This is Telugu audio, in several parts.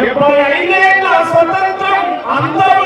ఎప్పుడు అడిగిన స్వతంత్రం? అందరూ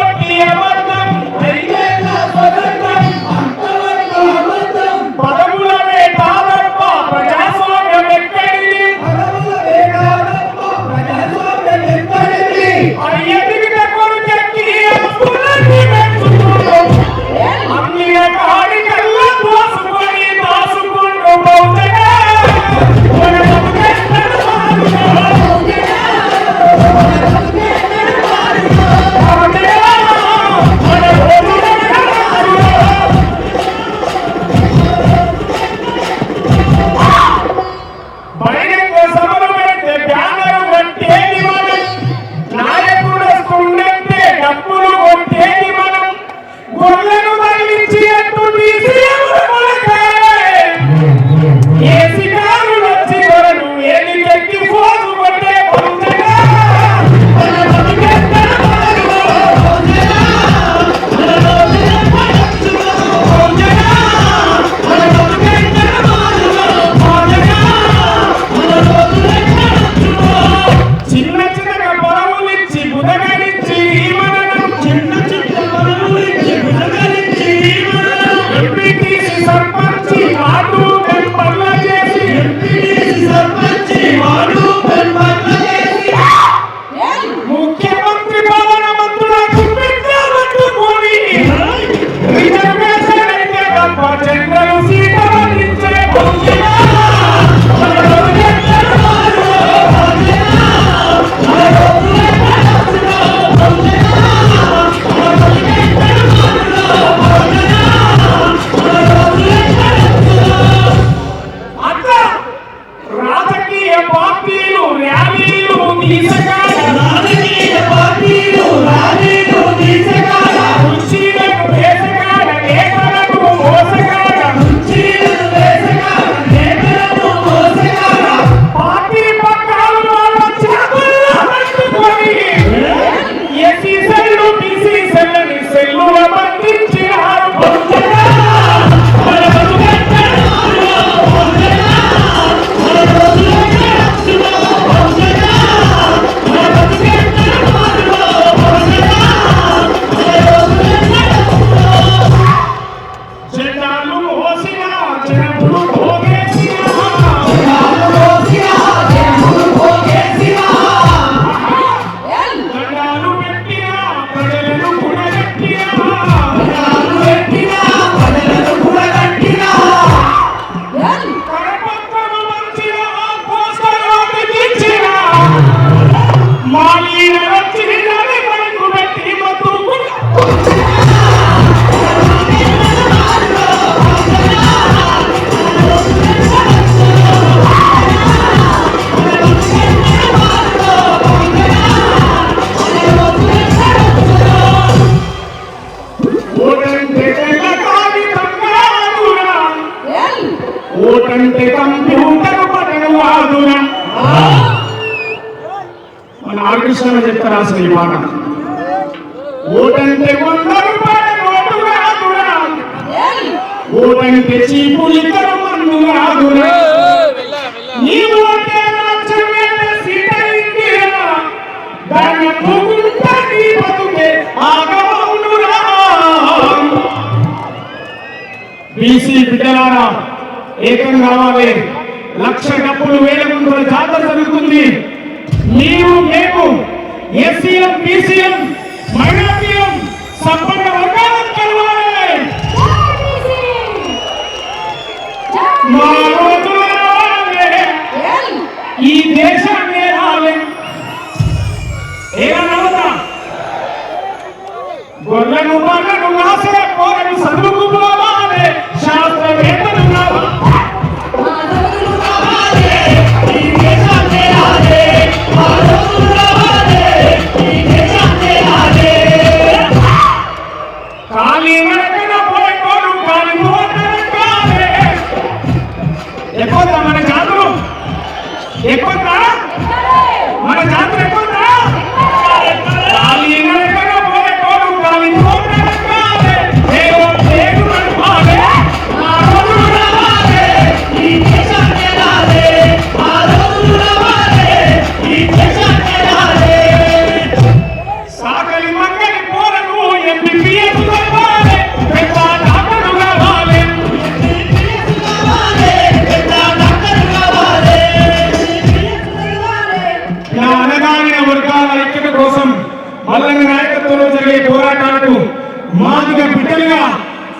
కృష్ణ చెప్తారు అసలు ఈ పాట? ఓటంటే వంద రూపాయలు ఓటు రాదురా ఓటంటే చీపులిద్దరు మందు ఏకం కావాలి. లక్ష డబ్బులు వేల గుంటల జాతర జరుగుతుంది. ఎస్సీఎం బీసీఎం మైనార్టీఎం సంపన్న వర్గాలను కలవాలి. ఈ దేశాన్ని ఏమన్నా గొర్రెను బర్రెను ఆశ కోరను చదువుకుపోవాలి పోరాటాలకు మాదిగా బిడ్డలుగా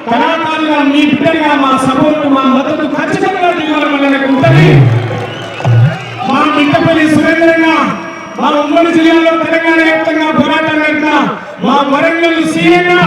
కళాకారులుగా మీ బిడ్డలుగా మా సపోర్ట్ మా మద్దతు ఖచ్చితంగా ఇవ్వాలని ఉంటుంది. మా ఇంటపల్లి సురేంద్రంగా మా ఉమ్మడి జిల్లాలో తెలంగాణ వ్యాప్తంగా పోరాటం జరిగిన మా వరంగల్ సీఎంగా